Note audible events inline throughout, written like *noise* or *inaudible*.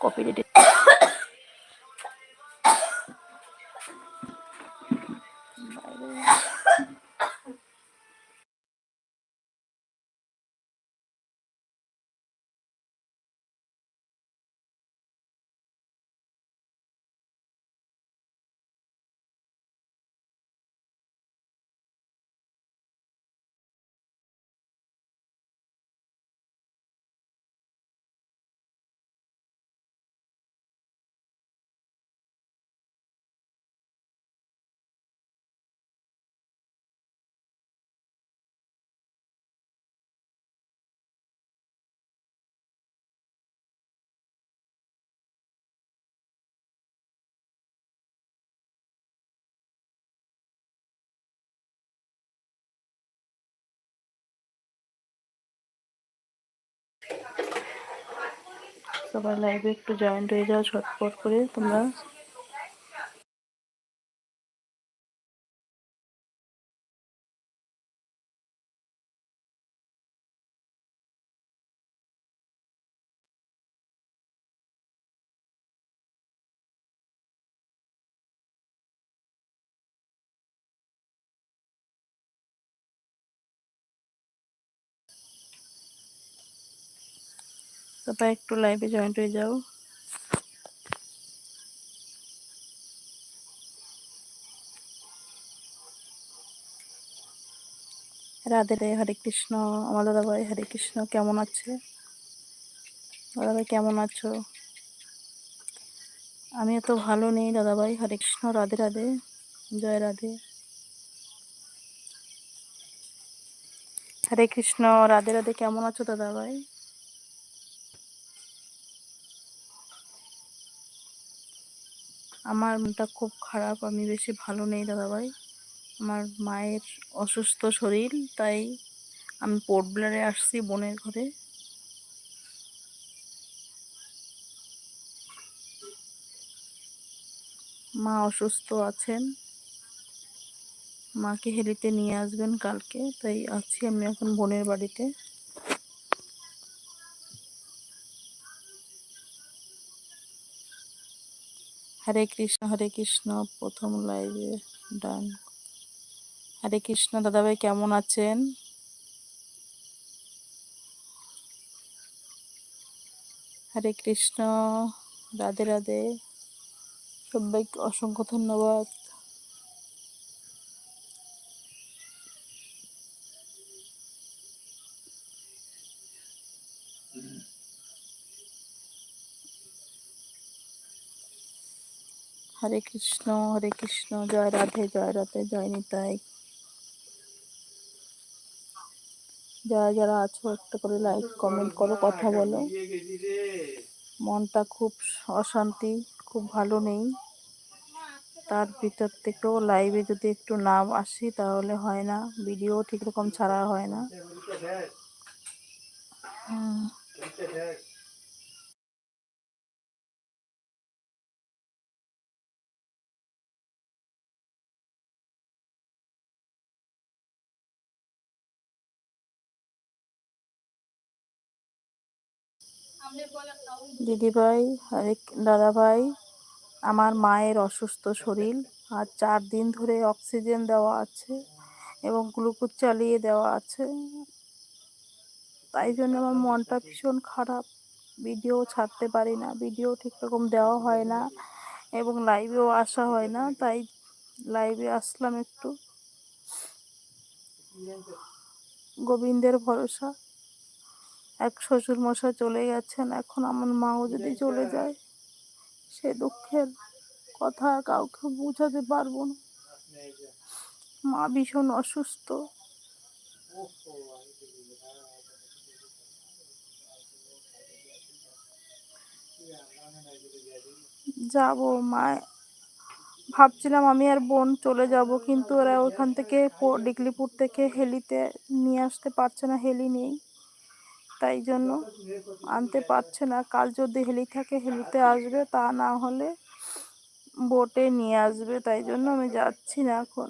Copy সবাই লাইভে একটু জয়েন্ট হয়ে যাও ছটপট করে তোমরা সবাই একটু লাইভে জয়েন্ট হয়ে যাও। রাধে রে হরে কৃষ্ণ, আমার দাদা ভাই হরে কৃষ্ণ, কেমন আছে? দাদা ভাই কেমন আছো? আমি এত ভালো নেই দাদা ভাই হরে কৃষ্ণ, রাধে রাধে, জয় রাধে। হরে কৃষ্ণ, রাধে রাধে, কেমন আছো দাদা ভাই আমার মনটা খুব খারাপ, আমি বেশি ভালো নেই দাদা ভাই আমার মায়ের অসুস্থ শরীর, তাই আমি পোর্ট ব্লারে আসছি বোনের ঘরে। মা অসুস্থ আছেন। মাকে হেলিতে নিয়ে আসবেন কালকে, তাই আছি আমি এখন বোনের বাড়িতে। হরে কৃষ্ণ হরে কৃষ্ণ, প্রথম লাইভে ডান হরে কৃষ্ণ, দাদাভাই কেমন আছেন? হরে কৃষ্ণ, রাধে রাধে। সবাইকে অসংখ্য ধন্যবাদ। হরে কৃষ্ণ হরে কৃষ্ণ, জয় রাধে জয় রাধে, জয় নিতাই। যারা যারা আছো, একটা করে লাইক কমেন্ট করো, কথা বলো। মনটা খুব অশান্তি, খুব ভালো নেই। তার ভিতর থেকেও লাইভে যদি একটু নাম আসি, তাহলে হয় না। ভিডিও ঠিক রকম ছাড়া হয় না। হুম। দিদিভাই হরে দাদা ভাই আমার মায়ের অসুস্থ শরীর। আর চার দিন ধরে অক্সিজেন দেওয়া আছে এবং গ্লুকোজ চালিয়ে দেওয়া আছে। তাই জন্য আমার মনটা ভীষণ খারাপ। ভিডিও ছাড়তে পারি না, ভিডিও ঠিক রকম দেওয়া হয় না এবং লাইভেও আসা হয় না, তাই লাইভে আসলাম একটু। গোবিন্দের ভরসা। এক শ্বশুর মশাই চলে গেছেন। এখন আমার মাও যদি চলে যায় সে দুঃখের কথা কাউকে বোঝাতে পারব না। মা ভীষণ অসুস্থ। যাব মা। ভাবছিলাম আমি আর বোন চলে যাব কিন্তু ওরা ওখান থেকে ডিগলিপুর থেকে হেলিতে নিয়ে আসতে পারছে না হেলি নেই। তাই জন্য আনতে পারছে না। কাল যদি হেলি থাকে, হেলিতে আসবে, তা না হলে বোটে নিয়ে আসবে, তাই জন্য আমি যাচ্ছি না এখন।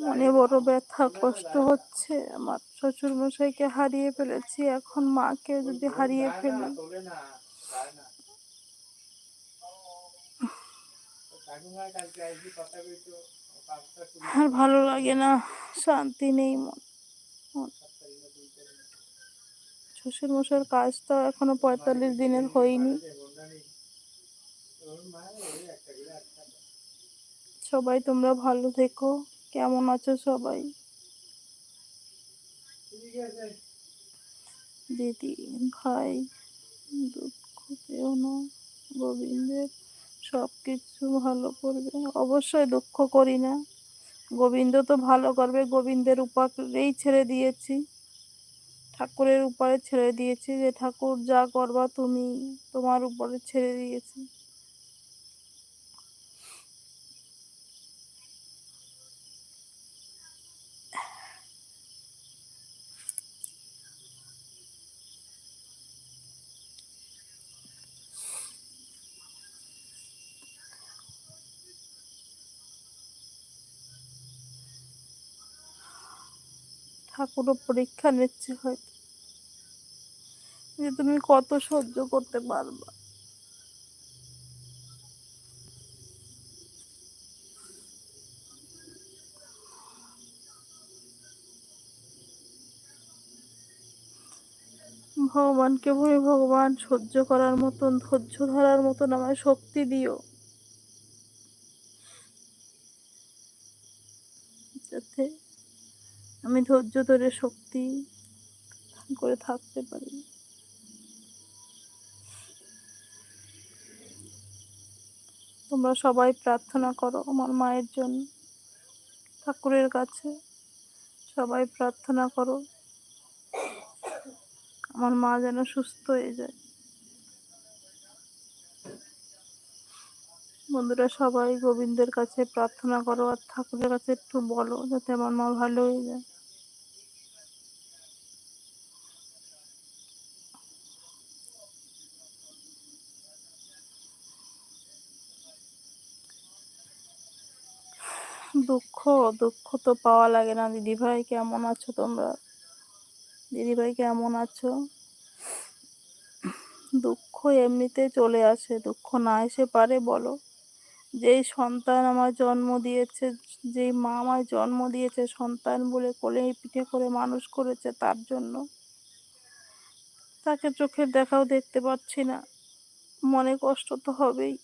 মনে বড় ব্যথা, কষ্ট হচ্ছে। আমার শ্বশুর মশাইকে হারিয়ে ফেলেছি। এখন মাকে যদি হারিয়ে ফেলি আর ভালো লাগে না, শান্তি নেই মন। শ্বশুর মশার কাজ তো এখনও পঁয়তাল্লিশ দিনের হয়নি। সবাই তোমরা ভালো থেকো, কেমন আছো সবাই? দিদি ভাই দুঃখ পেও না, গোবিন্দের সব কিছু ভালো করবে। অবশ্যই দুঃখ করি না। গোবিন্দ তো ভালো করবে, গোবিন্দের উপারেই ছেড়ে দিয়েছি। ঠাকুরের উপরে ছেড়ে দিয়েছি যে, ঠাকুর, যা করবা তুমি তোমার উপরে ছেড়ে দিয়েছি। ঠাকুরও পরীক্ষা নিচ্ছে হয়তো। যে তুমি কত সহ্য করতে পারবা। ভগবানকে বলি ভগবান সহ্য করার মতন, ধৈর্য ধরার মতন আমায় শক্তি দিও। যাতে আমি ধৈর্য ধরে শক্তি করে থাকতে পারি। তোমরা সবাই প্রার্থনা করো আমার মায়ের জন্য। ঠাকুরের কাছে সবাই প্রার্থনা করো, আমার মা যেন সুস্থ হয়ে যায়। বন্ধুরা, সবাই গোবিন্দের কাছে প্রার্থনা করো আর ঠাকুরের কাছে একটু বলো যাতে আমার মা ভালো হয়ে যায়। দুঃখ দুঃখ তো পাওয়া লাগে না। দিদি ভাই, কেমন আছো তোমরা? দিদি ভাই, কেমন আছো? দুঃখ এমনিতে চলে আসে, দুঃখ না এসে পারে, বলো। যেই সন্তান আমার জন্ম দিয়েছে, যেই মা আমায় জন্ম দিয়েছে, সন্তান বলে কোলে পিঠে করে মানুষ করেছে, তার জন্য তাকে চোখের দেখাও দেখতে পাচ্ছি না। মনে কষ্ট তো হবেই।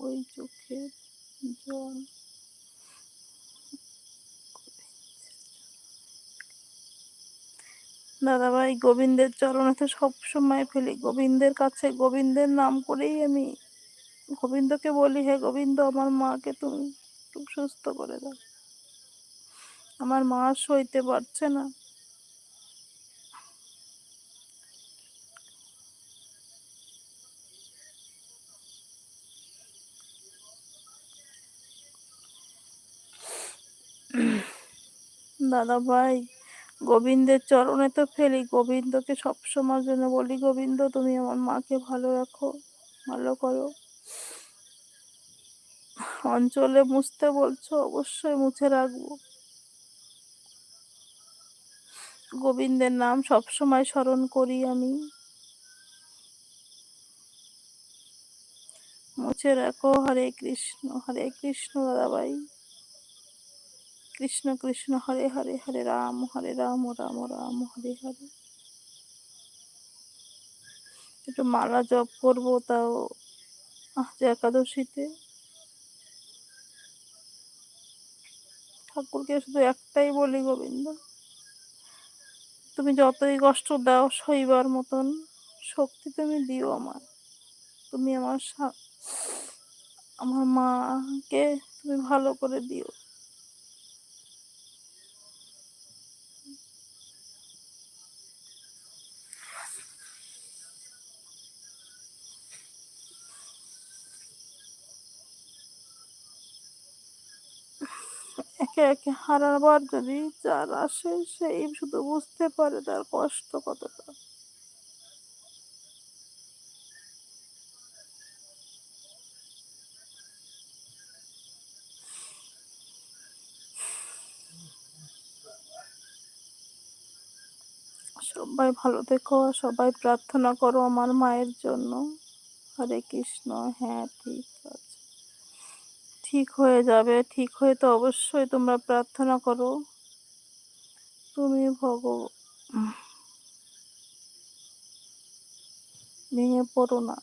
ওই চোখের জল। দাদাভাই, গোবিন্দের চরণেতে সবসময় ফেলি। গোবিন্দের কাছে গোবিন্দের নাম করেই আমি গোবিন্দকে বলি, হে গোবিন্দ, আমার মাকে তুমি সুস্থ করে দাও। আমার মা সইতে পারছে না। দাদা ভাই, গোবিন্দের চরণে তো ফেলি। গোবিন্দকে সবসময়ের জন্য বলি, গোবিন্দ, তুমি আমার মাকে ভালো রাখো, ভালো করো। অঞ্চলে মুছতে বলছো, অবশ্যই মুছে রাখব। গোবিন্দের নাম সবসময় স্মরণ করি আমি। মুছে রাখো, হরে কৃষ্ণ হরে কৃষ্ণ দাদাভাই কৃষ্ণ কৃষ্ণ, হরে হরে হরে রাম হরে রাম রাম রাম, হরে হরে। একটু মালা জপ করব তাও আজ একাদশীতে। ঠাকুরকে শুধু একটাই বলি গোবিন্দ, তুমি যতই কষ্ট দাও সইবার মতন শক্তি তুমি দিও আমার। তুমি আমার আমার মাকে তুমি ভালো করে দিও। কে হারাবার যদি যার আসে সেই শুধু বুঝতে পারে তার কষ্ট কতটা। সবাই ভালো দেখো সবাই প্রার্থনা করো আমার মায়ের জন্য। হরে কৃষ্ণ হ্যাঁ ঠিক আছে। ঠিক হয়ে যাবে, ঠিক হয়ে তো অবশ্যই তোমরা প্রার্থনা করো। তুমি ভগ ভেঙে পড়ো না।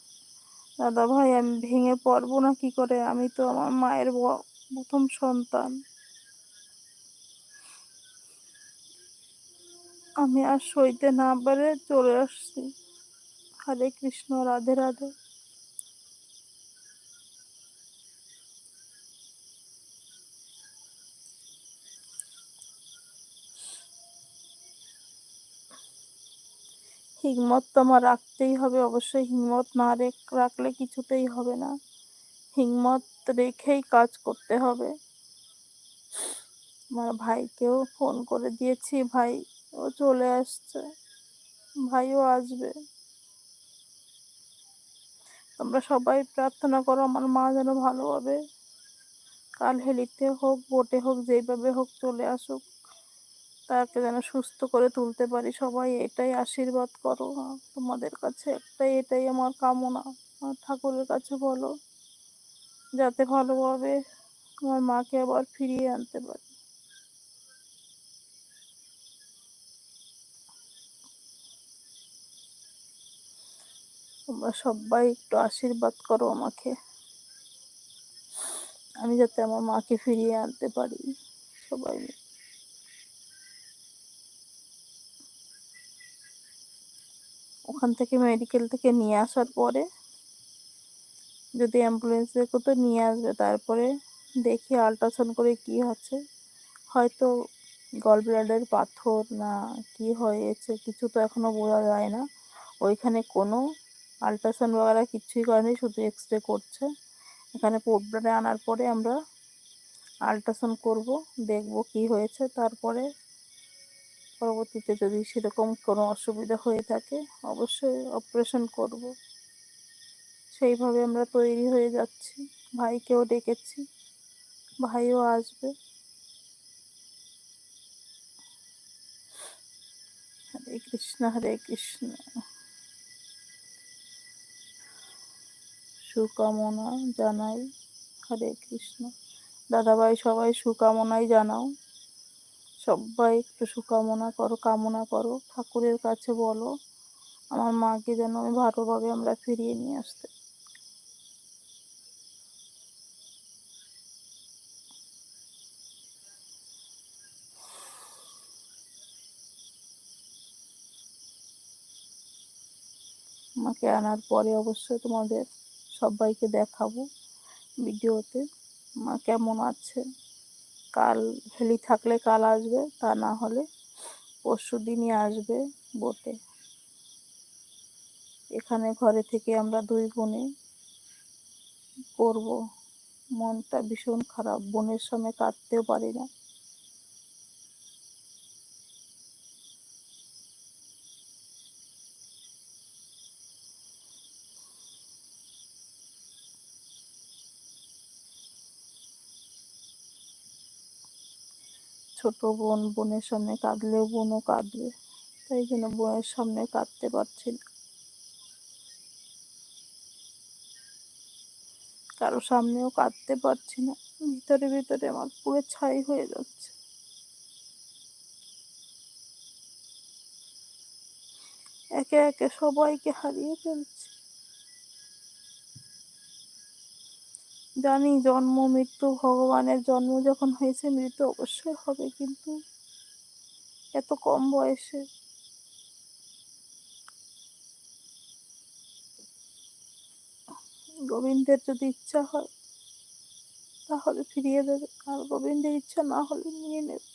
দাদা ভাই, আমি ভেঙে পড়ব না কি করে? আমি তো আমার মায়ের প্রথম সন্তান। আমি আর সইতে না পারে চলে আসছি। হরে কৃষ্ণ, রাধে রাধে। হিম্মত তো আমার রাখতেই হবে। অবশ্যই হিম্মত না রেখ- রাখলে কিছুতেই হবে না। হিম্মত রেখেই কাজ করতে হবে। আমার ভাইকেও ফোন করে দিয়েছি, ভাই ও চলে আসছে। ভাইও আসবে। তোমরা সবাই প্রার্থনা করো আমার মা যেন ভালোভাবে কাল হেলিতে হোক, বোটে হোক যেইভাবে হোক চলে আসুক। তাকে যেন সুস্থ করে তুলতে পারি। সবাই এটাই আশীর্বাদ করো। তোমাদের কাছে একটাই, এটাই আমার কামনা। ঠাকুরের কাছে বলো, যাতে ভালোভাবে আমার মাকে আবার ফিরিয়ে আনতে পারি। তোমরা সবাই একটু আশীর্বাদ করো আমাকে। আমি যাতে আমার মাকে ফিরিয়ে আনতে পারি। সবাই ওখান থেকে মেডিকেল থেকে নিয়ে আসার পরে যদি অ্যাম্বুলেন্সে তো নিয়ে আসবে, তারপরে দেখি আল্ট্রাসাউন্ড করে কি আছে হয়তো গল ব্লাডার পাথর না কি হয়েছে, কিছু তো এখনও বোঝা যায় না। ওইখানে কোনো আল্ট্রাসাউন্ড বাগেরা কিচ্ছুই করেনি, শুধু এক্স রে করছে। এখানে পোর্টব্লাডে আনার পরে আমরা আল্ট্রাসাউন্ড করব, দেখব কি হয়েছে। তারপরে পরবর্তীতে যদি সেরকম কোনো অসুবিধা হয়ে থাকে, অবশ্যই অপারেশন করব। সেইভাবে আমরা তৈরি হয়ে যাচ্ছি। ভাইকেও ডেকেছি। ভাইও আসবে। হরে কৃষ্ণ হরে কৃষ্ণ। সুকামনা জানাই। হরে কৃষ্ণ। দাদাভাই, সবাই সুকামনাই জানাও। সবাই একটু সুকামনা করো, কামনা করো। ঠাকুরের কাছে বলো, আমার মাকে যেন আমি ভালোভাবে আমরা ফিরিয়ে নিয়ে আসতে। মাকে আনার পরে অবশ্যই তোমাদের সবাইকে দেখাবো ভিডিওতে, মা কেমন আছে। কাল হেলি থাকলে কাল আসবে, তা না হলে পরশু দিনই আসবে বোটে এখানে ঘরে থেকে আমরা দুই বোনে করব মনটা ভীষণ খারাপ, বোনের সঙ্গে কাঁদতেও পারি না। ছোট বোন, বোনের সামনে কাঁদলেও বোনও কাঁদবে। তাই জন্য বোনের সামনে কাঁদতে পারছি না। কারও সামনেও কাঁদতে পারছি না। ভিতরে ভিতরে আমার পুরো ছাই হয়ে যাচ্ছে। একে একে সবাইকে হারিয়ে ফেলছি। জানি জন্ম, মৃত্যু, ভগবানের জন্ম যখন হয়েছে, মৃত্যু অবশ্যই হবে, কিন্তু এত কম বয়সে। গোবিন্দের যদি ইচ্ছা হয়, তাহলে ফিরিয়ে দেবে। আর গোবিন্দের ইচ্ছা না হলে নিয়ে নেবে।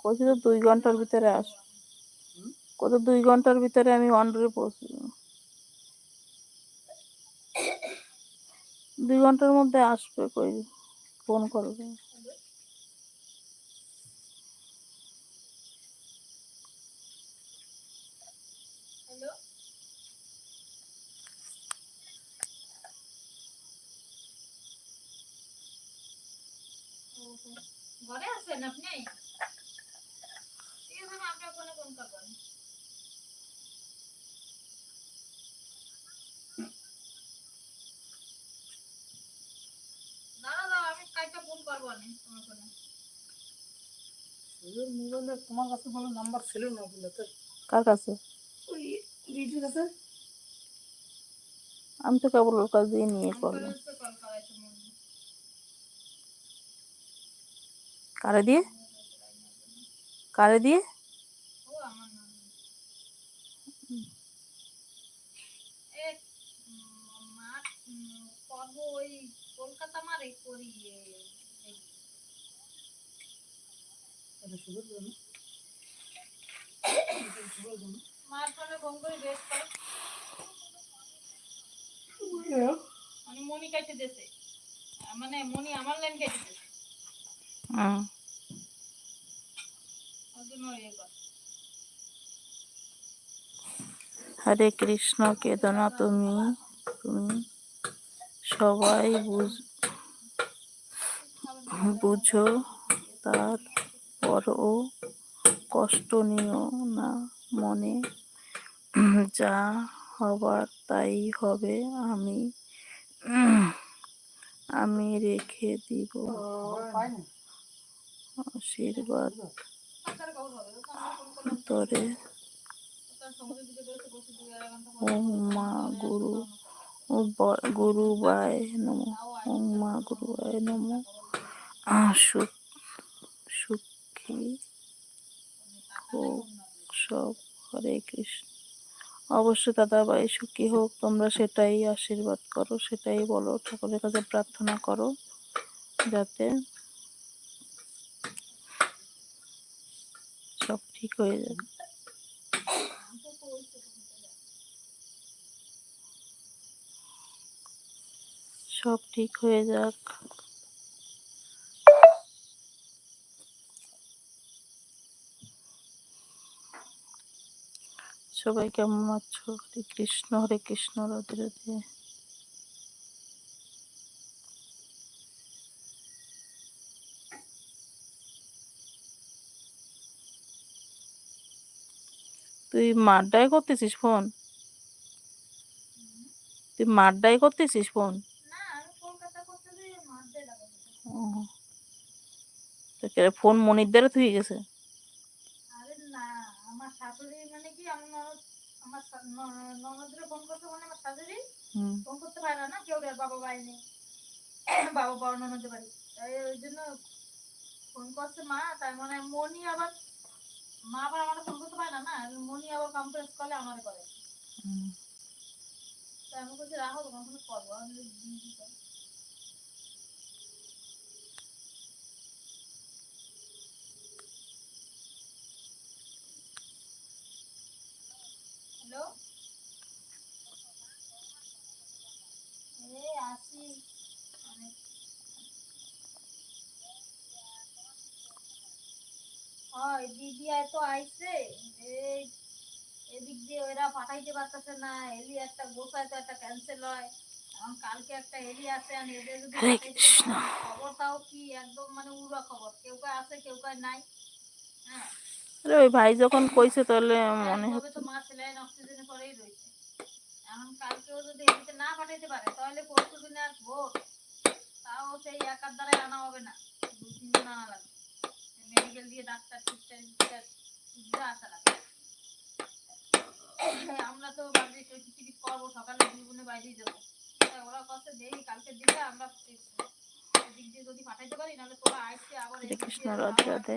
কইছি তো দুই ঘণ্টার ভিতরে আস। কত দুই ঘণ্টার ভিতরে আমি অন্ডরে পৌঁছে দুই ঘণ্টার মধ্যে আসবে কই? ফোন করবে ঘরে আছেন আপনি ঠিক আছে আমি আপনার ফোনে ফোন করবেন দাঁড়া দাও আমি কাইটা ফোন করব না তোমার ফোনে সুজোর মোবাইলে তোমার কাছে কোনো নাম্বার ছিল না বলে কার কাছে? ওই রিজুর কাছে। আমি তো কেবল ওর কাছ দিয়ে নিয়ে করলাম। কারে দিয়ে? কারে দিয়ে ও আমার নাম এ উম, মা উম, করব ওই কলকাতা মারে করি মার বেশ মানে মনি কাটে মানে মনি আমার লাইন কেটে কর হরে কৃষ্ণ কেদনা তুমি তুমি সবাই বুঝ তারপরও কষ্ট নিও না মনে। যা হবার তাই হবে, আমি আমি রেখে দিব। আশীর্বাদ। তার ওম মা, গুরু। ও গুরু বায় নম ওম মা গুরু বায় নম সুখ সুখী হোক সব হরে কৃষ্ণ অবশ্যই দাদা ভাই, সুখী হোক, তোমরা সেটাই আশীর্বাদ করো, সেটাই বলো ঠাকুরের কাছে প্রার্থনা করো, যাতে সব ঠিক হয়ে যাবে সব ঠিক হয়ে যাক। সবাই কেমন আছো? হরে কৃষ্ণ হরে কৃষ্ণ, রাধে রাধে। তুই মাড্ডায় করতেছিস ফোন? তুই মাড্ডায় করতেছিস ফোন না আমি কলকাতা করতে যাই মারতে লাগাবো ও তো ফোন মনির দ্বারা তুই গেছে? আরে না আমার শাশুড়ি মানে কি ননদ আমার ফোন করতে মানে আমার শাশুড়ি? ফোন করতে পারে না কেউ বাবা বাড়ি নেই। *coughs* বাবা বড় ননদের বাড়ি। তাই ওই জন্য ফোন করছে মা তাই মানে মনি আবার মা আবার আমার ফোন করতে পারে না না? মনি আবার কনফারেন্স কলে আমার করে। তাই আমি বলছি রাখো তোমার করব আমি বলি, জি, জি, করো। হ্যালো? এই আসি অনেক হয় দিদি তো আইছে। এদিক দিয়ে ওরা পাঠাইতে পারতেছে না। এলি একটা গোসাই তো একটা ক্যান্সেল হয়। এখন কালকে একটা এলি আছে আর এদের যদি খবরটাও কি একদম মানে উড়া খবর। কেউ কে আছে কেউ কে নাই। হ্যাঁ। আরে ওই ভাই যখন কইছে তাহলে মনে হচ্ছে তো মা অক্সিজেনে পরেই রয়েছে। এখন কালকেও যদি এদিকে না পাঠাইতে পারে তাহলে পরশু দিনে আর ভোট তাও সেই একার দ্বারাই আনা হবে না। দু তিনজন আনা লাগবে। মেডিকেল দিয়ে ডাক্তার ঠিকঠাক ঠিকঠাক আসা লাগবে। আমরা তো ভাবছি টিকিট করব সকালে দুই বোনে বাইরেই যাব। ওরা কষ্ট দেই কালকের দিনটা আমরা এদিক দিয়ে যদি পাঠাইতে পারি নাহলে তোরা আসছে আবার কৃষ্ণ, রাধে রাধে।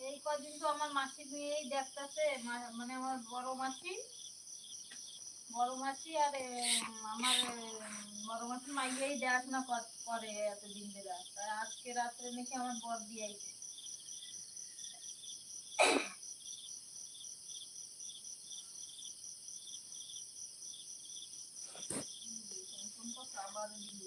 এই কদিন তো আমার মাসি মেয়েই দেখতেছে মানে আমার বড় মাসি। বড় মাসি আর আমার বড় মাসি মাইয়াই দেখাশোনা কর- এতদিন ধরে। আজকে রাত্রে নাকি আমার বর দিয়ে আইছে